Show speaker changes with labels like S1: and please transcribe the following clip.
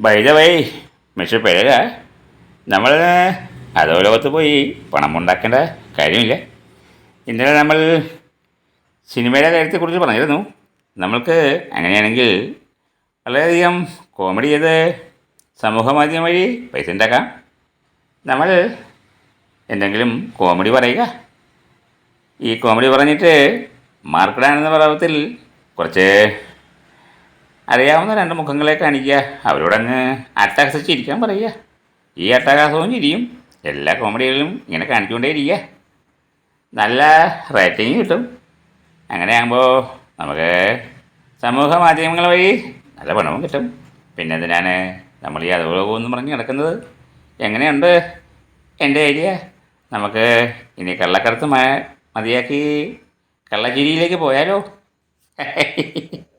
S1: വൈദ Y mister പെരക നമ്മൾ അതോ ലോകത്ത് പോയി പണം ഉണ്ടാക്കേണ്ട കാര്യമില്ല. ഇന്നലെ നമ്മൾ സിനിമയുടെ കാര്യത്തെക്കുറിച്ച് പറഞ്ഞിരുന്നു. നമ്മൾക്ക് അങ്ങനെയാണെങ്കിൽ വളരെയധികം കോമഡി ചെയ്ത് സമൂഹ മാധ്യമം വഴി പൈസ ഉണ്ടാക്കാം. നമ്മൾ എന്തെങ്കിലും കോമഡി പറയുക. ഈ കോമഡി പറഞ്ഞിട്ട് മാർക്കഡാണെന്ന ഭാവത്തിൽ കുറച്ച് അറിയാവുന്ന രണ്ട് മുഖങ്ങളെ കാണിക്കുക. അവരോടങ്ങ് അട്ടഹസിച്ചിരിക്കാൻ പറയുക. ഈ അട്ടഹാസവും ചിരിയും എല്ലാ കോമഡികളിലും ഇങ്ങനെ കാണിച്ചുകൊണ്ടേ കാണിച്ചുകൊണ്ടേയിരിക്കുക നല്ല റേറ്റിംഗ് കിട്ടും. അങ്ങനെയാകുമ്പോൾ നമുക്ക് സമൂഹ മാധ്യമങ്ങൾ വഴി നല്ല പണവും കിട്ടും. പിന്നെ എന്തിനാണ് നമ്മൾ ഈ അതുപോലെന്ന് പറഞ്ഞ് കിടക്കുന്നത് എങ്ങനെയുണ്ട് എന്റെ ഐഡിയ? നമുക്ക് ഇനി കള്ളക്കടത്ത് മതിയാക്കി കള്ളഗിരിയിലേക്ക് പോയാലോ?